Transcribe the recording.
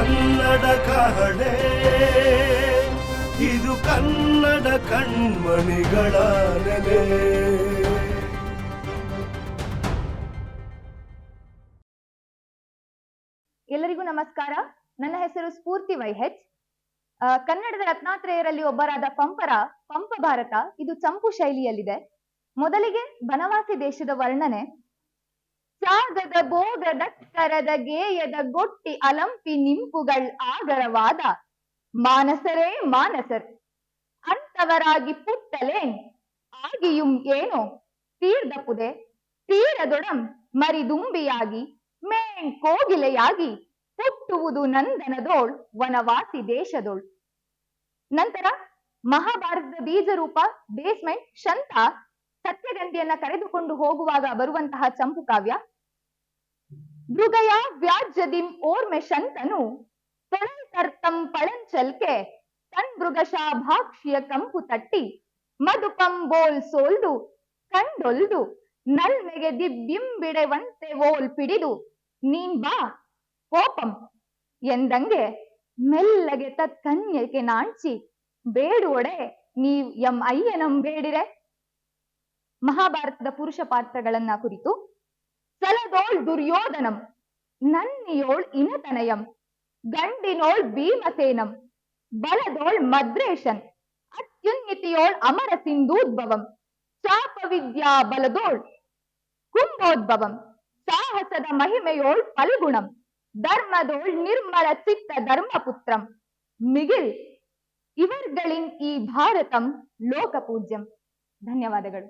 ಕನ್ನಡ ಕಹಳೆ. ಇದು ಕನ್ನಡ ಕಣ್ಮಣಿಗಳ ನೆಲೆ. ಎಲ್ಲರಿಗೂ ನಮಸ್ಕಾರ. ನನ್ನ ಹೆಸರು ಸ್ಫೂರ್ತಿ ವೈಹೆಚ್. ಕನ್ನಡದ ರತ್ನಾತ್ರೇಯರಲ್ಲಿ ಒಬ್ಬರಾದ ಪಂಪರ, ಪಂಪ ಭಾರತ, ಇದು ಚಂಪು ಶೈಲಿಯಲ್ಲಿದೆ. ಮೊದಲಿಗೆ ಬನವಾಸಿ ದೇಶದ ವರ್ಣನೆ ಸಾಗದ ಭೋಗದ ಕರದ ಗೇಯದ ಗೊಟ್ಟಿ ಅಲಂಪಿ ನಿಂಪುಗಳ್ ಆಗರವಾದ. ಮಾನಸರೇ, ಮಾನಸರ್, ಅಂತವರಾಗಿ ಪುಟ್ಟಲೆ ಆಗಿಯುಂ ಏನೋ, ತೀರ್ದಪುದೆ, ತೀರದೊಡಂ ಮರಿದುಂಬಿಯಾಗಿ ಮೇಣ್ ಕೋಗಿಲೆಯಾಗಿ, ಹುಟ್ಟುವುದು ನಂದನದೋಳ್, ವನವಾಸಿ ದೇಶದೋಳ್. ನಂತರ ಮಹಾಭಾರತದ ಬೀಜರೂಪ, ಬೇಸ್ಮೆಂಟ್, ಶಂತ ಸತ್ಯಗಂಧಿಯನ್ನ ಕರೆದುಕೊಂಡು ಹೋಗುವಾಗ ಬರುವಂತಹ ಚಂಪು ಕಾವ್ಯ ಮೃಗಯ ವ್ಯಾಜ್ಯದಿಂ ಓರ್ಮೆ ಶಂತನು ಪಳಂತರ್ತಂ ಪಳಂಚಲ್ಕೆ ತನ್ ಮೃಗಶಾಭಾಕ್ಷಿಯ ಕಂಪು ತಟ್ಟಿ ಮಧುಪಂಬೋಲ್ ಸೋಲ್ದು, ಕಂಡೊಲ್ದು, ನಲ್ಮೆಗೆ ದಿಬ್ಬಿಂಬಿಡೆವಂತೆ ಓಲ್ ಪಿಡಿದು, ನೀನ್ ಬಾ, ಕೋಪಂ ಎಂದಂಗೆ ಮೆಲ್ಲಗೆ ತತ್ಕನ್ಯಕ್ಕೆ ನಾಂಚಿ ಬೇಡುವಡೆ ನೀವ್ ಎಂ ಅಯ್ಯನಂ ಬೇಡಿರೆ. ಮಹಾಭಾರತದ ಪುರುಷ ಪಾತ್ರಗಳನ್ನ ಕುರಿತು ಸಲದೋಳ್ ದುರ್ಯೋಧನಂ ನನ್ನಿಯೋಳ್ ಇನತನಯಂ ಗಂಡಿನೋಳ್ ಭೀಮಸೇನಂ ಬಲದೋಳ್ ಮದ್ರೇಶನ್ ಅತ್ಯುನ್ನತಿಯೋಳ್ ಅಮರ ಸಿಂಧೂದ್ಭವಂ ಚಾಪ ವಿದ್ಯಾ ಬಲದೋಳ್ ಕುಂಭೋದ್ಭವಂ ಸಾಹಸದ ಮಹಿಮೆಯೋಳ್ ಫಲ್ಗುಣಂ ಧರ್ಮದೋಳ್ ನಿರ್ಮಲ ಚಿತ್ತ ಧರ್ಮಪುತ್ರಂ ಮಿಗಿಲ್ ಇವರ್ಗಳಿನ್ ಈ ಭಾರತಂ ಲೋಕಪೂಜ್ಯಂ ಧನ್ಯವಾದಗಳು